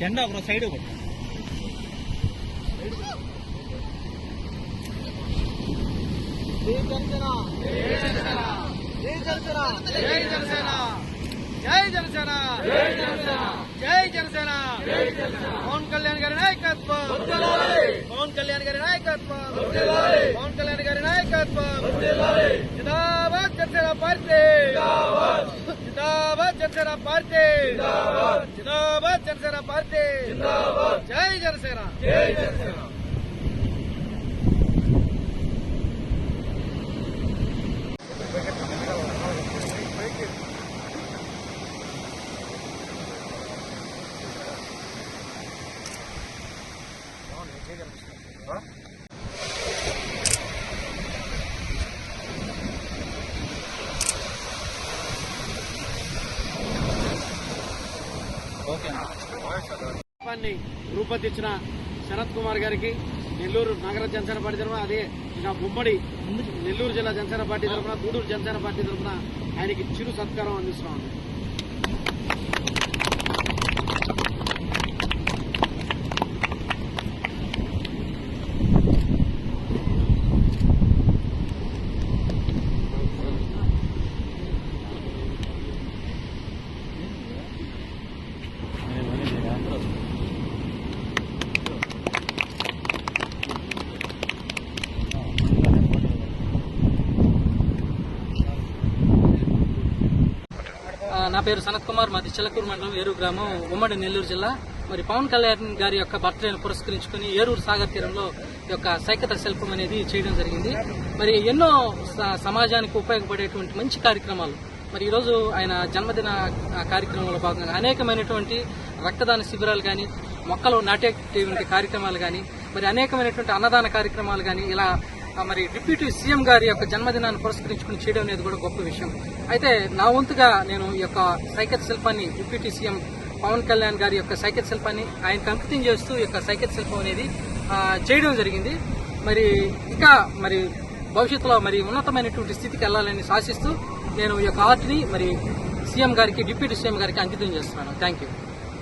జెండా ఒక సైడ్ కొట్టు. జై జనసేన జై జనసేన జై జనసేన జై జనసేన జై జనసేన జై జనసేన జై జనసేన పవన్ కళ్యాణ్ గారి నాయకత్వం. పవన్ కళ్యాణ్ గారి నాయకత్వం. పవన్ కళ్యాణ్ గారి నాయకత్వం. జిందాబాద్ జనసేన పార్టీ. జిందాబాద్. జనసేన పార్టీ. జిందాబాద్. జనసేన పార్టీ. జై జనసేన. జై జనసేన. రూపొందించిన శరత్ కుమార్ గారికి నెల్లూరు నగర జనసేన పార్టీ తరఫున అదే ఇక ఉమ్మడి నెల్లూరు జిల్లా జనసేన పార్టీ తరఫున గూడూరు జనసేన పార్టీ తరఫున ఆయనకి చిరు సత్కారం అందిస్తున్నాం. నా పేరు సనత్ కుమార్ మాది చిలకూరు మండలం ఏరూరు గ్రామం ఉమ్మడి నెల్లూరు జిల్లా. మరి పవన్ కళ్యాణ్ గారి యొక్క బర్త్డేను పురస్కరించుకుని ఏరూరు సాగర్ తీరంలో యొక్క సైకత శిల్పం అనేది చేయడం జరిగింది. మరి ఎన్నో స- సమాజానికి ఉపయోగపడేటువంటి మంచి కార్యక్రమాలు. మరి ఈరోజు ఆయన జన్మదిన కార్యక్రమంలో భాగంగా అనేకమైనటువంటి రక్తదాన శిబిరాలు కానీ మొక్కలు నాటేటువంటి కార్యక్రమాలు కానీ మరి అనేకమైనటువంటి అన్నదాన కార్యక్రమాలు కానీ ఇలా మరి డిప్యూటీ సీఎం గారి యొక్క జన్మదినాన్ని పురస్కరించుకుని చేయడం అనేది కూడా గొప్ప విషయం. అయితే నా వంతుగా నేను ఈ యొక్క సైకత శిల్పాన్ని డిప్యూటీ సీఎం పవన్ కళ్యాణ్ గారి యొక్క సైకిల్ శిల్పాన్ని ఆయనకు అంకితం చేస్తూ ఈ యొక్క సైకిల్ శిల్పం అనేది చేయడం జరిగింది. మరి ఇక మరి భవిష్యత్తులో మరి ఉన్నతమైనటువంటి స్థితికి వెళ్ళాలని శాసిస్తూ నేను ఈ యొక్క ఆర్ట్ని మరి సీఎం గారికి డిప్యూటీ సీఎం గారికి అంకితం చేస్తున్నాను. Thank you.